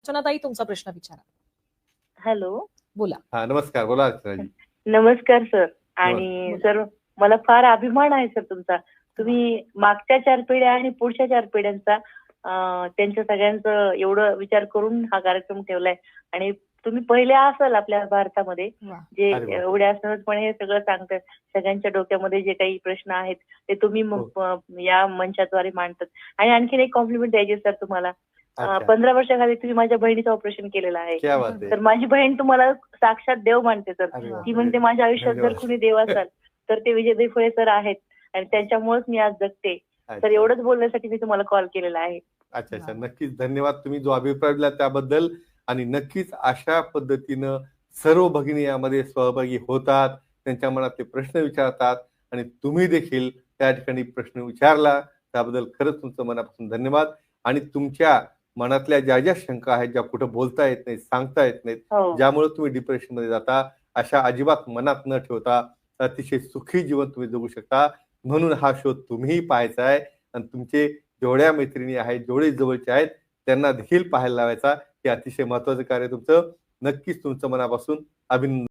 अर्चनाताई तुमचा प्रश्न विचारा हॅलो बोला हा नमस्कार बोला अर्चनाजी नमस्कार सर आणि बोला. सर मला फार अभिमान आहे सर तुमचा तुम्ही मागच्या चार पिढ्या आणि पुढच्या चार पिढ्यांचा अं, त्यांच्या सगळ्यांचं एवढं विचार करून हा कार्यक्रम ठेवलाय आणि तुम्ही पहिले असाल आपल्या भारतामध्ये वा. जे अरे वा. एवढ्या सहजपणे हे सगळं सांगतात सगळ्यांच्या डोक्यामध्ये जे काही प्रश्न आहेत ते तुम्ही हो. मग, अं, या मंचाद्वारे मांडतात आणि आणखीन एक कॉम्प्लिमेंट द्यायचे सर तुम्हाला. पंधरा वर्षाखाली तुम्ही माझ्या बहिणीचं ऑपरेशन केलेलं आहे. तर माझी बहीण तुम्हाला साक्षात देव मानते सर. ती म्हणते माझ्या आयुष्यात जर. कुणी देव असाल तर ते विजयदेव फळे सर आहेत आणि त्यांच्यामुळेच मी आज जगते. तर एवढंच बोलण्यासाठी मी तुम्हाला कॉल केलेला आहे. अच्छा अच्छा. नक्कीच धन्यवाद तुम्ही जो अभिप्राय दिला त्याबद्दल. आणि नक्कीच अशा पद्धतीनं सर्व भगिनी यामध्ये सहभागी होतात त्यांच्या मनातले प्रश्न विचारतात आणि तुम्ही देखील त्या ठिकाणी प्रश्न विचारला त्याबद्दल खरंच तुमचं मनापासून धन्यवाद. आणि तुमच्या मनातल्या ज्या ज्या शंका आहेत ज्या कुठं बोलता येत नाहीत सांगता येत नाहीत हो. ज्यामुळे तुम्ही डिप्रेशनमध्ये जाता अशा अजिबात मनात न ठेवता अतिशय सुखी जीवन तुम्ही जगू शकता. म्हणून हा शो तुम्हीही पाहायचा आहे आणि तुमचे जेवढ्या मैत्रिणी आहेत जेवढे जवळचे आहेत त्यांना देखील पाहायला लावायचा. हे अतिशय महत्वाचं कार्य तुमचं. नक्कीच तुमचं मनापासून अभिनंदन.